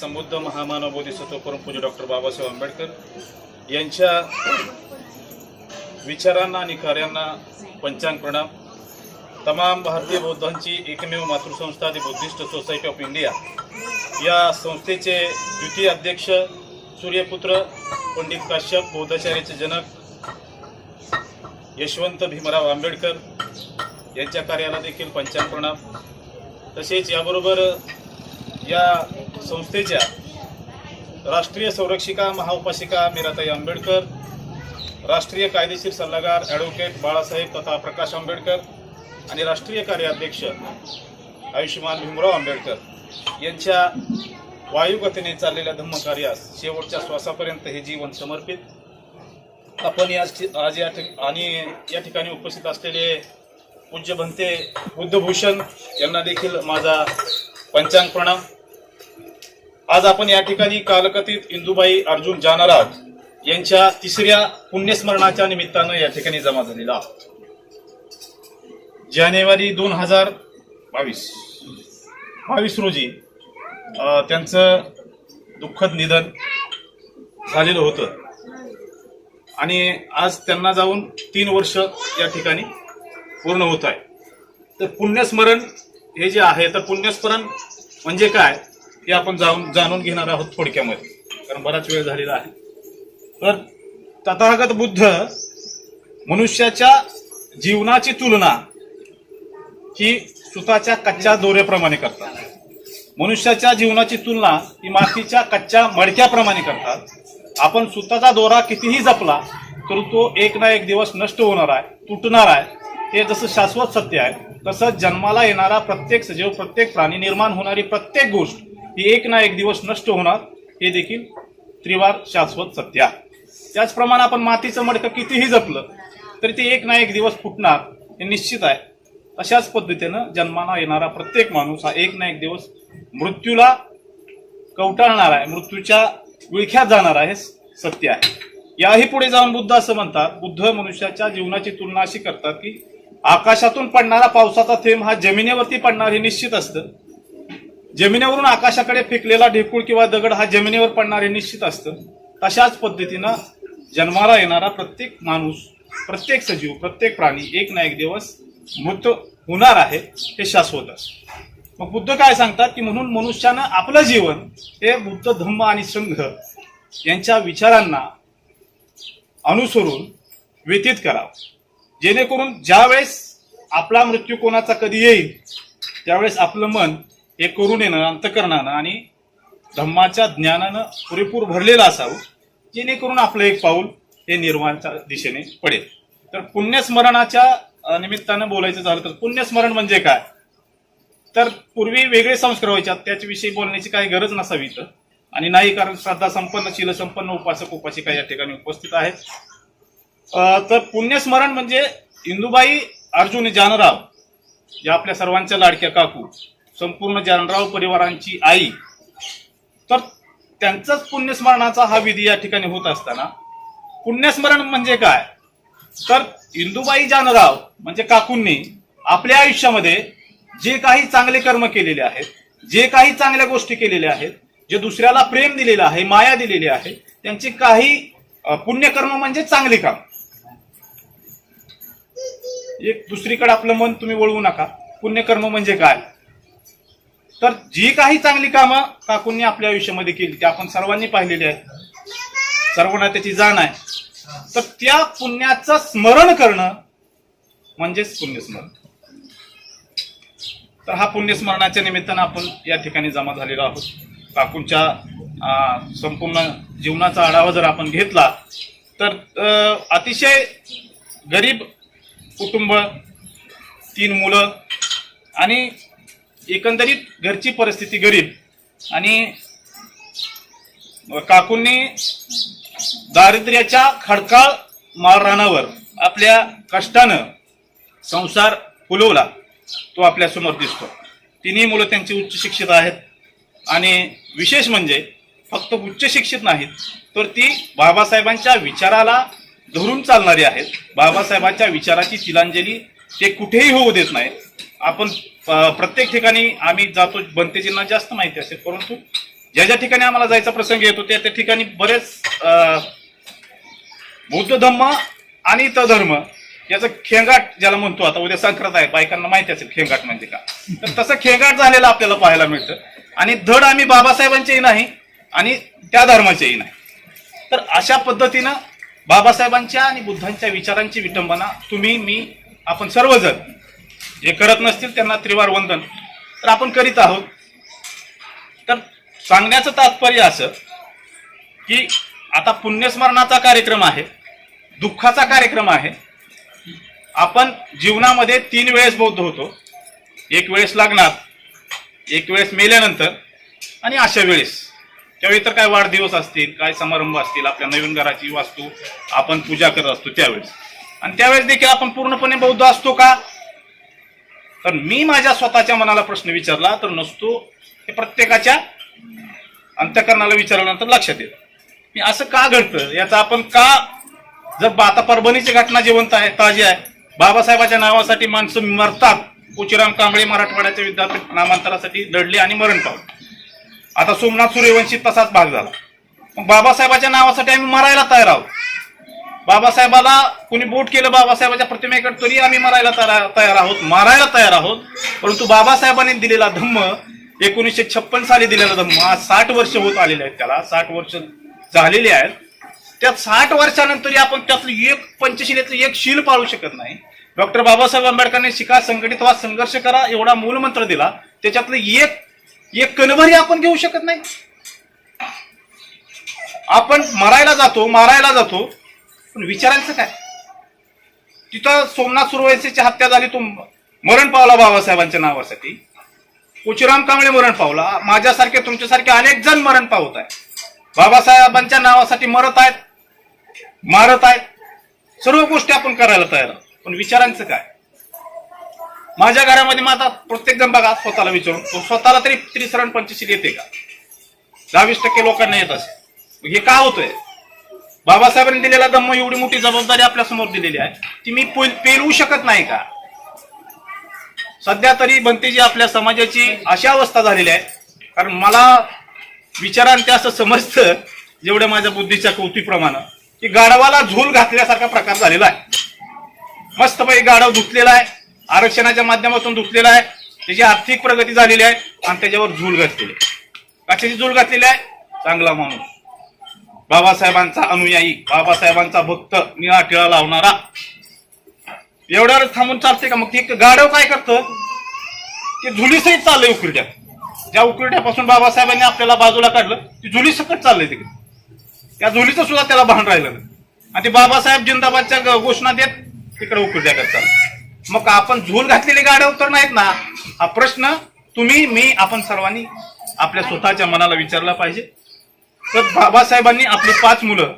समृद्ध महामानव बोधिसत्व परमपूज्य डॉक्टर बाबासाहेब आंबेडकर यांच्या विचारांना आणि कार्यांना पंचांग प्रणाम. तमाम भारतीय बौद्धांची एकमेव मातृसंस्था the Buddhist society of India या संस्थेचे द्वितीय अध्यक्ष सूर्यपुत्र पंडित काश्यप बौद्धाचार्याचे जनक यशवंत भीमराव आंबेडकर यांच्या कार्याला देखील पंचांग प्रणाम. तसेच याबरोबर या संस्थेच्या राष्ट्रीय संरक्षिका महाउपासिका मीराताई आंबेडकर राष्ट्रीय कायदेशीर सल्लागार ॲडव्होकेट बाळासाहेब तथा प्रकाश आंबेडकर आणि राष्ट्रीय कार्याध्यक्ष आयुष्यमान भीमराव आंबेडकर यांच्या वायुगतीने चाललेल्या धम्मकार्यास शेवटच्या श्वासापर्यंत हे जीवन समर्पित. आपण या आज या ठिक आणि या ठिकाणी उपस्थित असलेले पूज्य भंते बुद्धभूषण यांना देखील माझा पंचांग प्रणाम. आज आपण या ठिकाणी कालकथित इंदुबाई अर्जुन जानाराज यांच्या तिसऱ्या पुण्यस्मरणाच्या निमित्तानं या ठिकाणी जमा झालेला आहोत. जानेवारी दोन हजार बावीस. बावीस रोजी त्यांचं दुःखद निधन झालेलं होतं. आणि आज त्यांना जाऊन तीन वर्ष या ठिकाणी पूर्ण होत आहे. तर पुण्यस्मरण हे जे आहे तर पुण्यस्मरण म्हणजे काय? हे आपण जाऊन जाणून घेणार आहोत थोडक्यामध्ये कारण बराच वेळ झालेला आहे. तर तथागत बुद्ध मनुष्याच्या जीवनाची तुलना ही सुताच्या कच्च्या दोऱ्याप्रमाणे करतात. मनुष्याच्या जीवनाची तुलना ही मातीच्या कच्च्या मडक्याप्रमाणे करतात. आपण सुताचा दोरा कितीही जपला तर तो एक ना एक दिवस नष्ट होणार आहे तुटणार आहे. हे जसं शाश्वत सत्य आहे तसंच जन्माला येणारा प्रत्येक सजीव प्रत्येक प्राणी निर्माण होणारी प्रत्येक गोष्ट ही एक ना एक दिवस नष्ट होणार हे देखील त्रिवार शाश्वत सत्य आहे. त्याचप्रमाणे आपण मातीचं मडकं कितीही जपलं तरी ते एक ना एक दिवस फुटणार हे निश्चित आहे. अशाच पद्धतीनं जन्माला येणारा प्रत्येक माणूस हा एक ना एक दिवस मृत्यूला कवटाळणार आहे मृत्यूच्या विळख्यात जाणार आहे सत्य आहे. याही पुढे जाऊन बुद्ध असं म्हणतात बुद्ध मनुष्याच्या जीवनाची तुलना अशी करतात की आकाशातून पडणारा पावसाचा थेंब हा जमिनीवरती पडणार हे निश्चित असतं जमिनीवरून आकाशाकडे फेकलेला ढेकूळ किंवा दगड हा जमिनीवर पडणार हे निश्चित असतं. तशाच पद्धतीनं जन्माला येणारा प्रत्येक माणूस प्रत्येक सजीव प्रत्येक प्राणी एक ना एक दिवस मृत होणार आहे हे शाश्वत असतं. मग बुद्ध काय सांगतात की म्हणून मनुष्यानं आपलं जीवन हे बुद्ध धम्म आणि संघ यांच्या विचारांना अनुसरून व्यतीत करावं. जेणेकरून ज्यावेळेस आपला मृत्यू कोणाचा कधी येईल त्यावेळेस आपलं मन हे करुणेनं अंतकरणानं आणि धम्माच्या ज्ञानानं पुरेपूर भरलेलं असावं जेणेकरून आपलं एक पाऊल हे निर्वाणच्या दिशेने पडेल. तर पुण्यस्मरणाच्या निमित्तानं बोलायचं झालं तर पुण्यस्मरण म्हणजे काय? तर पूर्वी वेगळे संस्कार व्हायचे त्याच्याविषयी बोलण्याची काही गरज नसावी तर आणि नाही कारण श्रद्धा संपन्न शील संपन्न उपासक उपासिका या ठिकाणी उपस्थित आहेत. तर पुण्यस्मरण म्हणजे इंदुबाई अर्जुन जानराव या आपल्या सर्वांच्या लाडक्या काकू संपूर्ण जानराव परिवारांची आई. तर त्यांचाच पुण्यस्मरणाचा हा विधी या ठिकाणी होत असताना पुण्यस्मरण म्हणजे काय? तर इंदुबाई जानराव म्हणजे काकूंनी आपल्या आयुष्यामध्ये जे काही चांगले कर्म केलेले आहेत जे काही चांगल्या गोष्टी केलेल्या आहेत जे दुसऱ्याला प्रेम दिलेलं आहे माया दिलेली आहे त्यांची काही पुण्यकर्म म्हणजे चांगली काम. एक दुसरीकडे आपलं मन तुम्ही वळवू नका. पुण्यकर्म म्हणजे काय? तर जी काही चांगली कामं काकूंनी आपल्या आयुष्यामध्ये केली ती आपण सर्वांनी पाहिलेली आहे सर्वांना त्याची जाण आहे. तर त्या पुण्याचं स्मरण करणं म्हणजेच पुण्यस्मरण. तर हा पुण्यस्मरणाच्या निमित्तानं आपण या ठिकाणी जमा झालेलो आहोत. काकूंच्या संपूर्ण जीवनाचा आढावा जर आपण घेतला तर अतिशय गरीब कुटुंब तीन मुलं आणि एकंदरीत घरची परिस्थिती गरीब आणि काकूंनी दारिद्र्याच्या खडकाळ माळरानावर आपल्या कष्टानं संसार फुलवला तो आपल्यासमोर दिसतो. तिन्ही मुलं त्यांची उच्च शिक्षित आहेत आणि विशेष म्हणजे फक्त उच्च शिक्षित नाहीत तर ती बाबासाहेबांच्या विचाराला धरून चालणारी आहेत. बाबासाहेबांच्या विचाराची तिलांजली ते कुठेही होऊ देत नाहीत. आपण प्रत्येक ठिकाणी आम्ही जातो बनतेजींना जास्त माहिती असेल परंतु ज्या ज्या ठिकाणी आम्हाला जायचा प्रसंग येतो त्या त्या ठिकाणी बरेच अं, बौद्ध धम्म आणि धर्म याचं खेंगाट ज्याला म्हणतो आता उद्या संक्रांत आहे बायकांना माहिती असेल खेंगाट म्हणजे का तर तसं खेंगाट झालेलं आपल्याला पाहायला मिळतं. आणि धड आम्ही बाबासाहेबांचेही नाही आणि त्या धर्माचेही नाही. तर अशा पद्धतीनं बाबासाहेबांच्या आणि बुद्धांच्या विचारांची विटंबना तुम्ही मी आपण सर्वजण जे करत नसतील त्यांना त्रिवार वंदन. तर आपण करीत आहोत. तर सांगण्याचं तात्पर्य असं की आता पुण्यस्मरणाचा कार्यक्रम आहे. दुःखाचा कार्यक्रम आहे. आपण जीवनामध्ये तीन वेळेस बौद्ध होतो. एक वेळेस लागणार एक वेळेस मेल्यानंतर आणि अशा वेळेस. त्यावेळी तर काय वाढदिवस असतील काय समारंभ असतील आपल्या नवीन घराची वास्तू आपण पूजा करत असतो त्यावेळेस. आणि त्यावेळेस देखील आपण पूर्णपणे बौद्ध असतो का? तर मी माझ्या स्वतःच्या मनाला प्रश्न विचारला तर नसतो हे प्रत्येकाच्या अंत्यकरणाला विचारल्यानंतर लक्षात येतं. मी असं का घडतं? याचा आपण का जर बा- आता परभणीची घटना जिवंत आहे ताजी आहे बाबासाहेबाच्या नावासाठी माणसं मरतात कुचिराम कांबळे मराठवाड्याच्या विद्यापीठ नामांतरासाठी लढले आणि मरण पावले. आता सोमनाथ सूर्यवंशी तसाच भाग झाला. मग बाबासाहेबाच्या नावासाठी आम्ही मरायला तयार आहोत. बाबासाहेबाला कुणी बोट केलं बाबासाहेबाच्या प्रतिमेकडे तरी आम्ही मरायला तयार तयार आहोत मारायला तयार आहोत. परंतु बाबासाहेबांनी दिलेला धम्म एकोणीसशे छप्पन साली दिलेला धम्म आज साठ वर्ष होत आलेले आहेत त्याला साठ वर्ष झालेली आहेत. त्या साठ वर्षानंतरही आपण त्यातलं एक पंचशिलेतलं एक शील पाळू शकत नाही. डॉक्टर बाबासाहेब आंबेडकरांनी शिका संघटित व्हा संघर्ष करा एवढा मूलमंत्र दिला. त्याच्यातलं एक एक कणभरी आपण घेऊ शकत नाही. आपण मरायला जातो मारायला जातो पण विचारायचं काय? तिथं सोमनाथ सुरवैसेची हत्या झाली तो मरण पावला बाबासाहेबांच्या नावासाठी. कोचीराम कांबळे मरण पावला. माझ्यासारखे तुमच्यासारखे अनेक जण मरण पावत आहे बाबासाहेबांच्या नावासाठी मरत आहेत मारत आहेत. सर्व गोष्टी आपण करायला तयार पण विचारांचं काय? माझ्या घरामध्ये माझा प्रत्येक जण बघा स्वतःला विचारून. तो स्वतःला तरी त्रिसरण पंचशील येते का? दहावीस टक्के लोकांना येत असेल. हे का होतंय? बाबासाहेबांनी दिलेला दम्म एवढी मोठी जबाबदारी आपल्यासमोर दिलेली आहे. ती मी पेरवू पेलवू शकत नाही का? सध्या तरी बनतेजी आपल्या समाजाची अशी अवस्था झालेली आहे. कारण मला विचारांते असं समजतं जेवढ्या माझ्या बुद्धीच्या कौतुकीप्रमाणे की गाढवाला झोल घातल्यासारखा प्रकार झालेला आहे. मस्तपैकी गाढव धुतलेला आहे आरक्षणाच्या माध्यमातून धुतलेला आहे त्याची आर्थिक प्रगती झालेली आहे आणि त्याच्यावर झूल घातलेली आहे. कशाची झूल घातलेली आहे? चांगला माणूस. बाबासाहेबांचा अनुयायी बाबासाहेबांचा भक्त निळा टिळा लावणारा. एवढ्यावरच थांबून चालते का मग? ते गाडव काय करतं? ते झुलीसहित चाललंय उकिरड्या ज्या उकिरड्यापासून बाबासाहेबांनी आपल्याला बाजूला काढलं ती झुली सकट चाललंय तिकडे. त्या झुलीचं सुद्धा त्याला भान राहिलं आणि ते बाबासाहेब जिंदाबादच्या घोषणा देत तिकडे उकिरड्या करतात मग आपण झूल घातलेले गाड्या तर नाहीत ना? हा प्रश्न तुम्ही मी आपण सर्वांनी आपल्या स्वतःच्या मनाला विचारला पाहिजे. तर बाबासाहेबांनी आपली पाच मुलं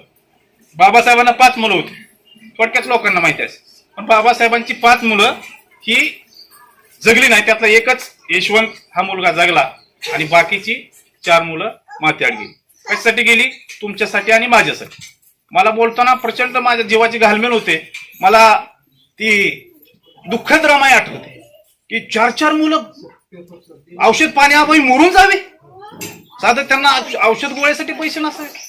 बाबासाहेबांना पाच मुलं होती. थोडक्यात लोकांना माहिती आहे. पण बाबासाहेबांची पाच मुलं ही जगली नाही त्यातला एकच यशवंत हा मुलगा जगला आणि बाकीची चार मुलं माथ्याड गेली. कशासाठी गेली? तुमच्यासाठी आणि माझ्यासाठी. मला बोलताना प्रचंड माझ्या जीवाची घालमेल होते. मला ती दुःखद रमाई आठवते. की चार चार मुलं औषध पाणी अभावी मरून जावे? साधं त्यांना औषध गोळ्यासाठी पैसे नसायचे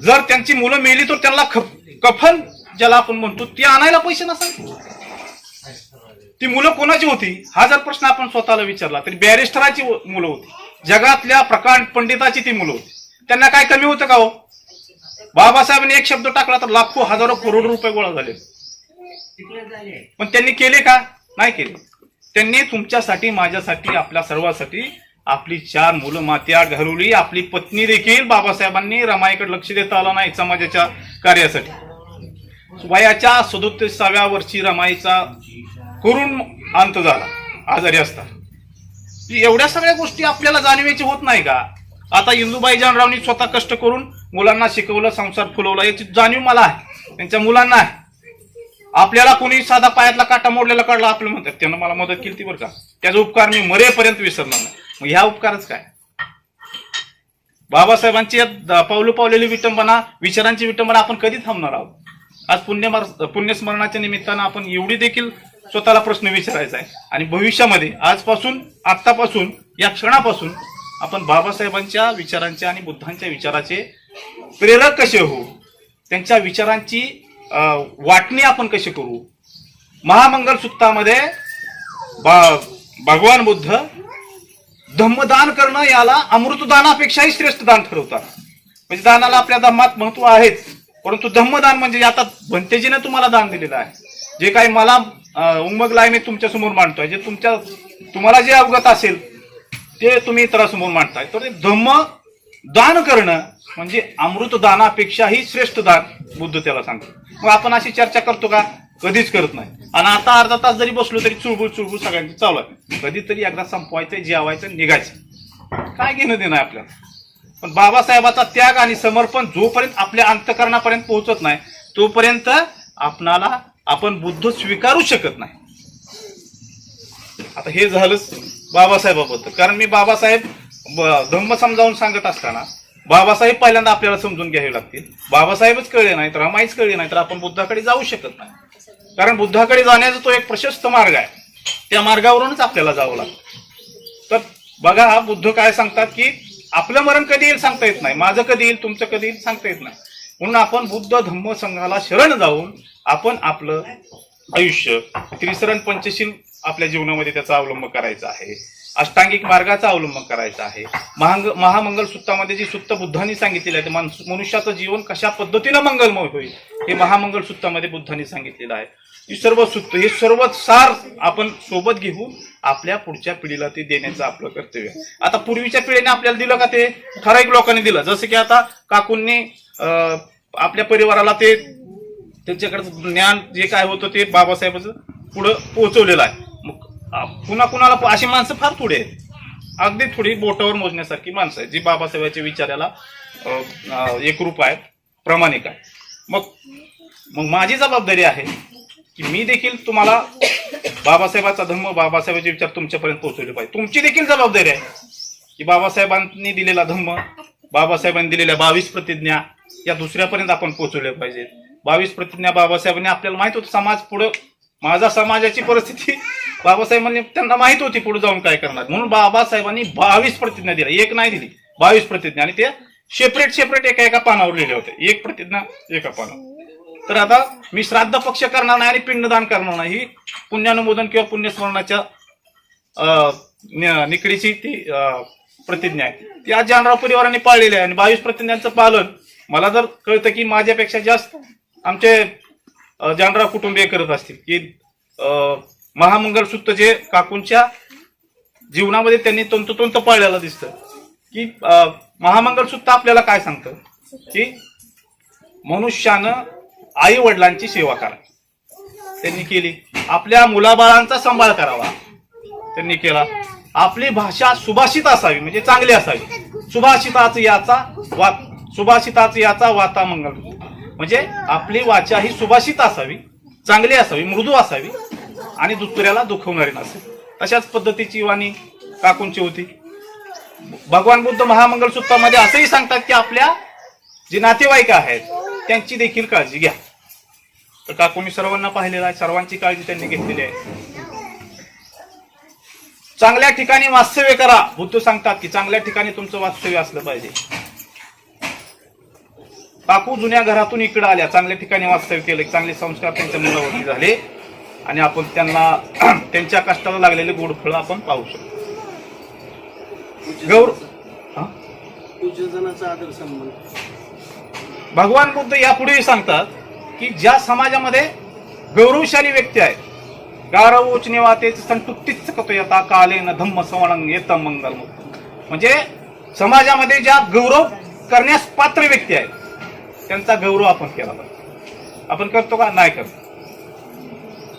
जर त्यांची मुलं मेली तर त्यांना खप- कफन ज्याला आपण म्हणतो ती आणायला पैसे नसायचे ती मुलं कोणाची होती? हा जर प्रश्न आपण स्वतःला विचारला तरी बॅरिस्टराची मुलं होती. जगातल्या प्रकांड पंडिताची ती मुलं होती. त्यांना काय कमी होतं का हो? बाबासाहेबांनी एक शब्द टाकला तर लाखो हजारो करोड रुपये गोळा झाले. पण त्यांनी केले का? नाही केले. त्यांनी तुमच्यासाठी माझ्यासाठी आपल्या सर्वांसाठी आपली चार मुलं मात्या घालवली. आपली पत्नी देखील बाबासाहेबांनी रमाईकडे लक्ष देता आलं नाही समाजाच्या कार्यासाठी. वयाच्या सदोतीसाव्या वर्षी रमाईचा करून अंत झाला. आजारी असता. एवढ्या सगळ्या गोष्टी आपल्याला जाणवायची होत नाही का? आता इंदुबाई जानरावनी स्वतः कष्ट करून मुलांना शिकवलं संसार फुलवला. याची जाणीव मला आहे. त्यांच्या मुलांना आहे. आपल्याला कोणी साधा पायातला काटा मोडलेला काढला आपलं म्हणतात त्यानं मला मदत केली ती बरं का? त्याचा उपकार मी मरेपर्यंत विसरणार नाही. मग ह्या उपकारच काय? बाबासाहेबांची या पावलं पावलेली विटंबना विचारांची विटंबना आपण कधी थांबणार आहोत? आज पुण्यमर पुण्यस्मरणाच्या निमित्तानं आपण एवढी देखील स्वतःला प्रश्न विचारायचा आहे. आणि भविष्यामध्ये आजपासून आत्तापासून या क्षणापासून आपण बाबासाहेबांच्या विचारांचे आणि बुद्धांच्या विचाराचे प्रेरक कसे होऊ? त्यांच्या विचारांची वाटणी आपण कशी करू? महामंगल सुत्तामध्ये बा- भगवान बुद्ध धम्मदान करणं याला अमृतदानापेक्षाही श्रेष्ठ दान ठरवतात. म्हणजे दानाला आपल्या धम्मात महत्त्व आहेच. परंतु धम्मदान म्हणजे आता भंतेजीने तुम्हाला दान दिलेलं आहे. जे काही मला उमगलाय मी तुमच्यासमोर मांडतोय. जे तुमच्या तुम्हाला जे अवगत असेल ते तुम्ही इतरासमोर मांडताय. तर ते धम्म दान करणं म्हणजे अमृतदानापेक्षाही श्रेष्ठ दान बुद्ध त्याला सांगतो. मग आपण अशी चर्चा करतो का? कधीच करत नाही. आणि आता अर्धा तास जरी बसलो तरी चुळबुळ चुळबुळ सगळ्यांची चालू आहे. कधीतरी एकदा संपवायचं जेवायचं निघायचं काय घेणं देणं आहे आपल्याला? पण बाबासाहेबाचा त्याग आणि समर्पण जोपर्यंत आपल्या अंतकरणापर्यंत पोहोचत नाही तोपर्यंत आपणाला आपण बुद्ध स्वीकारू शकत नाही. आता हे झालंच बाबासाहेबाबद्दल. कारण मी बाबासाहेब धम्म समजावून सांगत असताना बाबासाहेब पहिल्यांदा आपल्याला समजून घ्यावे लागतील. बाबासाहेबच कळले नाही तर रमाईच कळले नाही तर आपण बुद्धाकडे जाऊ शकत नाही. कारण बुद्धाकडे जाण्याचा तो एक प्रशस्त मार्ग आहे. त्या मार्गावरूनच आपल्याला जावं लागतं. तर बघा हा बुद्ध काय सांगतात की आपलं मरण कधी येईल सांगता येत नाही. माझं कधी येईल तुमचं कधी येईल सांगता येत नाही. म्हणून आपण बुद्ध धम्म संघाला शरण जाऊन आपण आपलं आयुष्य त्रिसरण पंचशील आपल्या जीवनामध्ये त्याचा अवलंब करायचा आहे. अष्टांगिक मार्गाचा अवलंब करायचा आहे. महांग महामंगल सुत्तामध्ये जी सुत्त बुद्धांनी सांगितलेलं आहे ते मनुष्याचं जीवन कशा पद्धतीनं मंगलमय होईल हे महामंगल सुत्तामध्ये बुद्धांनी सांगितलेलं आहे. ही सर्व सूत्र हे सर्व सार आपण सोबत घेऊन आपल्या पुढच्या पिढीला ते देण्याचं आपलं कर्तव्य आहे. आता पूर्वीच्या पिढीने आपल्याला दिलं का ते? ठराविक लोकांनी दिलं. जसं की आता काकूंनी आपल्या परिवाराला ते त्यांच्याकडचं ज्ञान जे काय होतं ते बाबासाहेबांचं पुढं पोहोचवलेलं आहे. कुणा कुणाला अशी माणसं फार थोडी आहेत. अगदी थोडी बोटावर मोजण्यासारखी माणसं आहेत जी बाबासाहेबांच्या विचाराला एकरूप आहेत प्रामाणिक आहे मग मग माझी जबाबदारी आहे की मी देखील तुम्हाला बाबासाहेबाचा धम्म बाबासाहेबांचे विचार तुमच्यापर्यंत पोहोचवले पाहिजे. तुमची देखील जबाबदारी आहे की बाबासाहेबांनी दिलेला धम्म बाबासाहेबांनी दिलेल्या बावीस प्रतिज्ञा या दुसऱ्यापर्यंत आपण पोहोचवल्या पाहिजेत. बावीस प्रतिज्ञा बाबासाहेबांनी आपल्याला माहीत होतं समाज पुढं माझा समाजाची परिस्थिती बाबासाहेबांनी त्यांना माहीत होती पुढे जाऊन काय करणार. म्हणून बाबासाहेबांनी बावीस प्रतिज्ञा दिल्या. एक नाही दिली. बावीस प्रतिज्ञा. आणि ते सेपरेट सेपरेट एका एका पानावर लिहिले होते. एक प्रतिज्ञा एका पानावर. तर आता मी श्राद्ध पक्ष करणार नाही आणि पिंडदान करणार नाही. ही पुण्यानुमोदन किंवा पुण्यस्मरणाच्या न- निकडीची ती प्रतिज्ञा आहे. ती आज जानराव परिवाराने पाळलेली आहे. आणि बावीस प्रतिज्ञांचं पालन मला जर कळतं की माझ्यापेक्षा जास्त आमचे जानराव कुटुंबीय करत असतील की महामंगलसूत्र जे काकूंच्या जीवनामध्ये त्यांनी तंतोतंत पाळलेलं दिसतं. की महामंगलसूत्र आपल्याला काय सांगतं? की मनुष्यानं आई वडिलांची सेवा करा त्यांनी केली. आपल्या मुलाबाळांचा सांभाळ करावा. त्यांनी केला. आपली भाषा सुभाषित असावी म्हणजे चांगली असावी. सुभाषिताच याचा वा सुभाषिताच याचा वाता मंगल म्हणजे आपली वाचा ही सुभाषित असावी चांगली असावी मृदू असावी. आणि दुसऱ्याला दुखवणारी नसेल. अशाच पद्धतीची वाणी काकूंची होती. भगवान बुद्ध महामंगल सूत्रामध्ये असंही सांगतात की आपल्या जे नातेवाईक आहेत त्यांची देखील काळजी घ्या. तर काकूंनी सर्वांना पाहिलेलं आहे सर्वांची काळजी त्यांनी घेतलेली आहे. चांगल्या ठिकाणी वास्तव्य करा. बुद्ध सांगतात की चांगल्या ठिकाणी तुमचं वास्तव्य असलं पाहिजे. काकू जुन्या घरातून इकडे आल्या चांगल्या ठिकाणी वास्तव्य केलं चांगले संस्कार त्यांच्या मुलावरती झाले. आणि आपण त्यांना त्यांच्या कष्टाला लागलेले गोड फळं आपण पाहू शकतो. गौर भगवान बुद्ध यापुढेही सांगतात की ज्या समाजामध्ये गौरवशाली व्यक्ती आहेत गारव उच्च निवातेच संतुप्तीच कतो यथा कालेन धम्म सवणंग येत मंगल म्हणजे समाजामध्ये ज्या गौरव करण्यास पात्र व्यक्ती आहेत त्यांचा गौरव आपण केला पाहिजे. आपण करतो का? नाही करतो.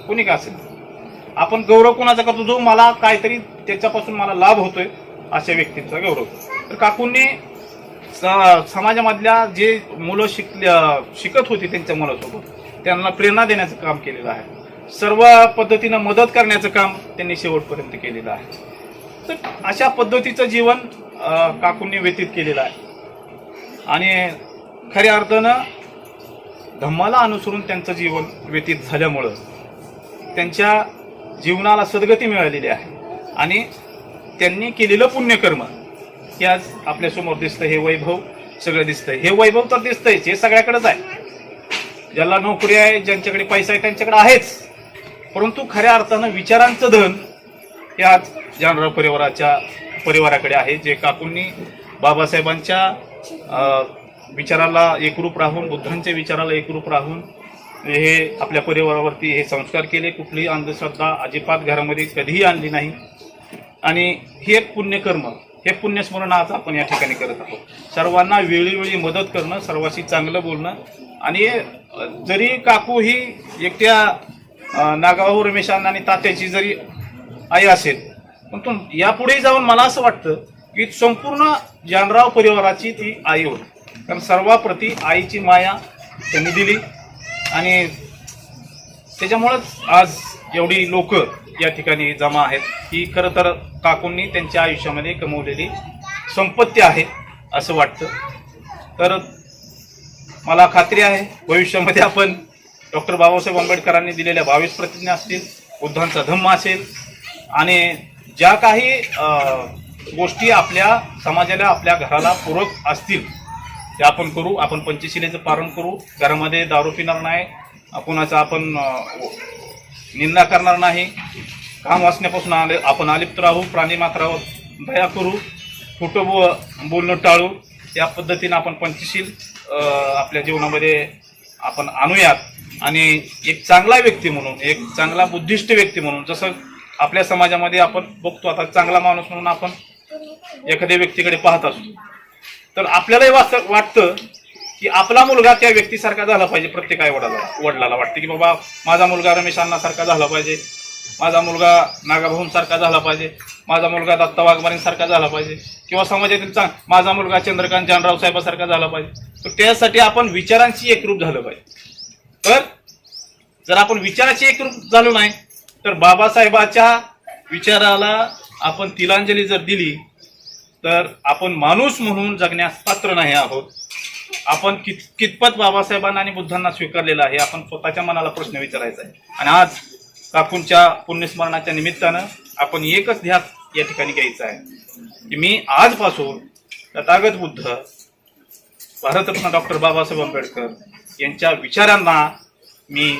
कोणी का असेल? आपण गौरव कोणाचा करतो? जो मला काहीतरी त्याच्यापासून मला लाभ होतोय अशा व्यक्तींचा गौरव. तर काकूंनी स- समाजामधल्या जे मुलं शिकल्या शिकत होती त्यांच्या मुलासोबत त्यांना प्रेरणा देण्याचं काम केलेलं आहे. सर्व पद्धतीनं मदत करण्याचं काम त्यांनी शेवटपर्यंत केलेलं आहे. तर अशा पद्धतीचं जीवन काकूंनी व्यतीत केलेलं आहे. आणि खऱ्या अर्थानं धम्माला अनुसरून त्यांचं जीवन व्यतीत झाल्यामुळं त्यांच्या जीवनाला सद्गती मिळालेली आहे. आणि त्यांनी केलेलं पुण्यकर्म. हे आज आपल्यासमोर दिसतं हे वैभव सगळं दिसतंय. हे वैभव तर दिसतंयच हे सगळ्याकडेच आहे. ज्याला नोकरी आहे ज्यांच्याकडे पैसा आहे त्यांच्याकडे आहेच. परंतु खऱ्या अर्थानं विचारांचं धन हे आज जानराव परिवाराच्या परिवाराकडे आहे. जे काकूंनी बाबासाहेबांच्या विचाराला एकरूप राहून बुद्धांच्या विचाराला एकरूप राहून हे आपल्या परिवारावरती हे संस्कार केले. कुठलीही अंधश्रद्धा अजिबात घरामध्ये कधीही आणली नाही. आणि हे एक पुण्यकर्म हे पुण्यस्मरण आज आपण या ठिकाणी करत आहोत. सर्वांना वेळोवेळी मदत करणं सर्वांशी चांगलं बोलणं आणि जरी काकू ही एकट्या नागाभाऊ रमेश आणि तात्याची जरी आई असेल पण तुम यापुढे जाऊन मला असं वाटतं की संपूर्ण जानराव परिवाराची ती आई होती कारण सर्वाप्रती आईची माया त्यांनी दिली. आणि त्याच्यामुळंच आज एवढी लोक या ठिकाणी जमा आहेत. ही खरं तर काकूंनी त्यांच्या आयुष्यामध्ये कमवलेली संपत्ती आहे असं वाटतं. तर मला खात्री आहे भविष्यामध्ये आपण डॉक्टर बाबासाहेब आंबेडकरांनी दिलेल्या बावीस प्रतिज्ञा असतील बुद्धांचा धम्म असेल आणि ज्या काही गोष्टी आपल्या समाजाला आपल्या घराला पूरक असतील ते आपण करू आपण पंचशिलेचं पारण करू. घरामध्ये दारू पिणार नाही. कुणाचा आपण निंदा करणार नाही. काम वाचण्यापासून आले आपण अलिप्त राहू प्राणीमात्रावर दया करू खोटं बो बोलणं टाळू. या पद्धतीनं आपण पंचशील आपल्या जीवनामध्ये आपण आणूयात. आणि एक चांगला व्यक्ती म्हणून एक चांगला बुद्धिष्ट व्यक्ती म्हणून जसं आपल्या समाजामध्ये आपण बघतो आता चांगला माणूस म्हणून आपण एखाद्या व्यक्तीकडे पाहत असतो तर आपल्यालाही वाच- वाटतं की आपला मुलगा त्या व्यक्तीसारखा झाला पाहिजे प्रत्येक आई वडाला वडिलाला वाटतं की बाबा माझा मुलगा रमेश अण्णासारखा झाला पाहिजे. माझा मुलगा नागाभाऊंसारखा झाला पाहिजे. माझा मुलगा दत्ता वाघमारेंसारखा झाला पाहिजे. किंवा समाजातील चांग माझा मुलगा चंद्रकांत जानराव साहेबासारखा झाला पाहिजे. तर त्यासाठी आपण विचारांशी एकरूप झालं पाहिजे. तर जर आपण विचाराची एकरूप झालो नाही तर बाबासाहेबाच्या विचाराला आपण तिलांजली जर दिली तर आपण माणूस म्हणून जगण्यास पात्र नाही आहोत. आपण कित कितपत बाबासाहेबांना आणि बुद्धांना स्वीकारलेलं आहे आपण स्वतःच्या मनाला प्रश्न विचारायचा आहे. आणि आज काकूंच्या पुण्यस्मरणाच्या निमित्तानं आपण एकच ध्यास या ठिकाणी घ्यायचा आहे की मी आजपासून तथागत बुद्ध भारतरत्न डॉक्टर बाबासाहेब आंबेडकर यांच्या विचारांना मी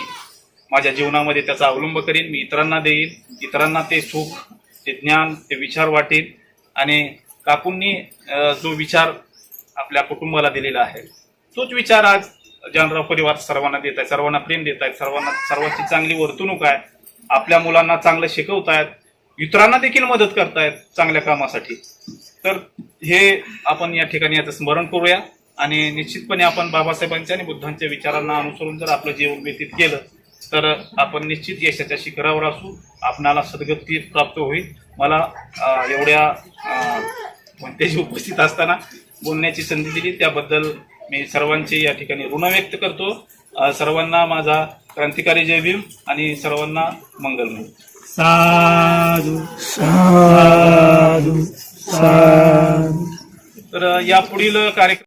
माझ्या जीवनामध्ये त्याचा अवलंब करीन मी इतरांना देईन इतरांना ते सुख ते ज्ञान ते विचार वाटेल आणि काकूंनी जो विचार आपल्या कुटुंबाला दिलेला आहे तोच विचार आज जानराव परिवार सर्वांना देत आहे सर्वांना प्रेम देत आहेत सर्वांना सर्वांची चांगली वर्तणूक आहे आपल्या मुलांना चांगलं शिकवतायत इतरांना देखील मदत करतायत चांगल्या कामासाठी. तर हे आपण या ठिकाणी याचं स्मरण करूया आणि निश्चितपणे आपण बाबासाहेबांच्या आणि बुद्धांच्या विचारांना अनुसरून जर आपलं जीवन व्यतीत केलं तर आपण निश्चित यशाच्या शिखरावर असू आपणाला सद्गती प्राप्त होईल. मला एवढ्या अं, कोणत्याही उपस्थित असताना बोलण्याची संधी दिली. त्याबद्दल मी सर्वांचे या ठिकाणी ऋण व्यक्त करतो. सर्वांना माझा क्रांतिकारी जय भीम आणि सर्वांना मंगलमय साधू साधू साधू तर या पुढील कार्यक्रम